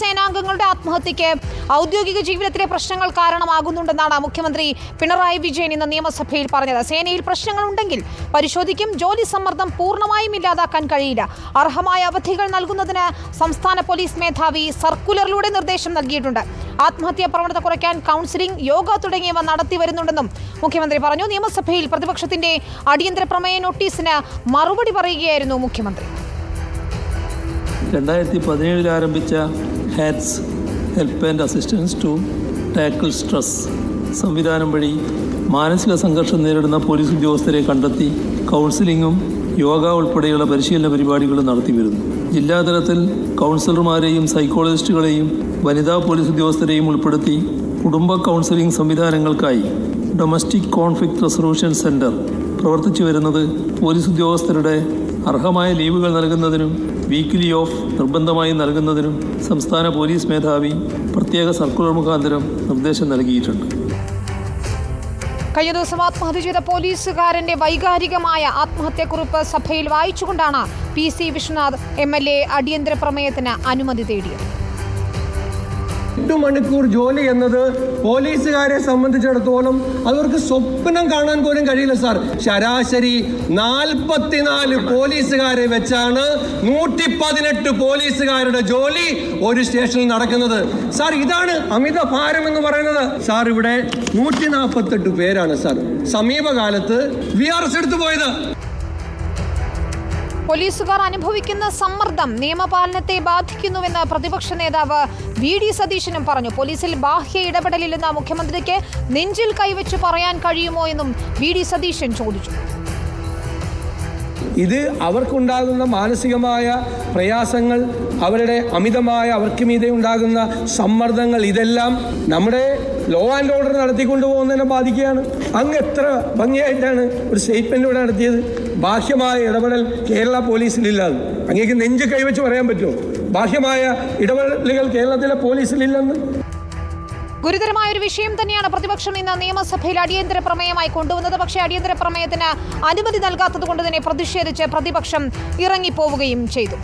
സേനാംഗങ്ങളുടെ ആത്മഹത്യയ്ക്ക് ഔദ്യോഗിക ജീവിതത്തിലെ പ്രശ്നങ്ങൾ കാരണമാകുന്നുണ്ടെന്നാണ് മുഖ്യമന്ത്രി പിണറായി വിജയൻ ഇന്ന് നിയമസഭയിൽ പറഞ്ഞത്. സേനയിൽ പ്രശ്നങ്ങളുണ്ടെങ്കിൽ പരിശോധിക്കും. ജോലി സമ്മർദ്ദം പൂർണമായും ഇല്ലാതാക്കാൻ കഴിയില്ല. അർഹമായ അവധികൾ നൽകുന്നതിന് സംസ്ഥാന പോലീസ് മേധാവി സർക്കുലറിലൂടെ നിർദ്ദേശം നൽകിയിട്ടുണ്ട്. ആത്മഹത്യാ പ്രവണത കുറയ്ക്കാൻ കൗൺസിലിംഗ് യോഗ തുടങ്ങിയവ നടത്തി വരുന്നുണ്ടെന്നും മുഖ്യമന്ത്രി പറഞ്ഞു. നിയമസഭയിൽ പ്രതിപക്ഷത്തിന്റെ അടിയന്തര പ്രമേയ നോട്ടീസിന് മറുപടി പറയുകയായിരുന്നു മുഖ്യമന്ത്രി. രണ്ടായിരത്തി പതിനേഴിൽ ആരംഭിച്ച hats help and assistance to tackle stress സംവിധാനം വഴി മാനസിക സംഘർഷം നേരിടുന്ന പോലീസ് ഉദ്യോഗസ്ഥരെ കണ്ടെത്തി കൗൺസിലിങ്ങും യോഗ ഉൾപ്പെടെയുള്ള പരിശീലന പരിപാടികളും നടത്തി വരുന്നു. ജില്ലാതലത്തിൽ കൗൺസിലർമാരെയും സൈക്കോളജിസ്റ്റുകളെയും വനിതാ പോലീസ് ഉദ്യോഗസ്ഥരെയും ഉൾപ്പെടുത്തി കുടുംബ കൗൺസിലിംഗ് സംവിധാനങ്ങൾക്കായി ഡൊമസ്റ്റിക് കോൺഫ്ലിക്ട് റെസൊല്യൂഷൻ സെന്റർ പ്രവർത്തിച്ചു വരുന്നത് പോലീസ് ഉദ്യോഗസ്ഥരുടെ അർഹമായ ലീവുകൾ നൽകുന്നതിനും വീക്ക്ലി ഓഫ് നിർബന്ധമായി നൽകുന്നതിനും സംസ്ഥാന പോലീസ് മേധാവി പ്രത്യേക സർക്കുലർ മുഖാന്തരം നിർദ്ദേശം നൽകിയിട്ടുണ്ട്. കഴിഞ്ഞ ദിവസം ആത്മഹത്യ ചെയ്ത പോലീസുകാരന്റെ വൈകാരികമായ ആത്മഹത്യക്കുറിപ്പ് സഭയിൽ വായിച്ചുകൊണ്ടാണ് P C Vishwanath M L A അടിയന്തര പ്രമേയത്തിന് അനുമതി തേടിയത്. എട്ട് മണിക്കൂർ ജോലി എന്നത് പോലീസുകാരെ സംബന്ധിച്ചിടത്തോളം അവർക്ക് സ്വപ്നം കാണാൻ പോലും കഴിയില്ല സാർ. ശരാശരി നാൽപ്പത്തിനാല് പോലീസുകാരെ വെച്ചാണ് നൂറ്റി പതിനെട്ട് പോലീസുകാരുടെ ജോലി ഒരു സ്റ്റേഷനിൽ നടക്കുന്നത്. സാർ ഇതാണ് അമിത ഭാരം എന്ന് പറയുന്നത്. സാർ ഇവിടെ നൂറ്റി നാൽപ്പത്തെട്ട് പേരാണ് സാർ. സമീപകാലത്ത് വി ആർ എസ് എടുത്തു പോയത്. പോലീസുകാർ അനുഭവിക്കുന്ന സമ്മർദ്ദം നിയമപാലനത്തെ ബാധിക്കുന്നുവെന്ന് പ്രതിപക്ഷ നേതാവ് വി ഡി സതീശനും പറഞ്ഞു. പോലീസിൽ ബാഹ്യ ഇടപെടലില്ലെന്ന മുഖ്യമന്ത്രിക്ക് നെഞ്ചിൽ കൈവച്ച് പറയാൻ കഴിയുമോ എന്നും വി ഡി സതീശൻ ചോദിച്ചു. ഇത് അവർക്കുണ്ടാകുന്ന മാനസികമായ പ്രയാസങ്ങൾ അവരുടെ അമിതമായ അവർക്ക് മീതെ ഉണ്ടാകുന്ന സമ്മർദ്ദങ്ങൾ ഇതെല്ലാം നമ്മുടെ ലോ ആൻഡ് ഓർഡർ നടത്തിക്കൊണ്ടു പോകുന്നതിനെ ബാധിക്കുകയാണ്. അങ്ങ് എത്ര ഭംഗിയായിട്ടാണ് ഒരു സ്റ്റേറ്റ്മെന്റ് ഇവിടെ നടത്തിയത്. ബാഹ്യമായ ഇടപെടൽ കേരള പോലീസിലില്ലാതെ അങ്ങേക്ക് നെഞ്ച് കൈവച്ച് പറയാൻ പറ്റുമോ? ബാഹ്യമായ ഇടപെടലുകൾ കേരളത്തിലെ പോലീസിലില്ലെന്ന്. ഗുരുതരമായ ഒരു വിഷയം തന്നെയാണ് പ്രതിപക്ഷം ഇന്ന് നിയമസഭയിൽ അടിയന്തര പ്രമേയമായി കൊണ്ടുവന്നത്. പക്ഷേ അടിയന്തര പ്രമേയത്തിന് അനുമതി നൽകാത്തത് കൊണ്ട് തന്നെ പ്രതിഷേധിച്ച് പ്രതിപക്ഷം ഇറങ്ങിപ്പോവുകയും ചെയ്തു.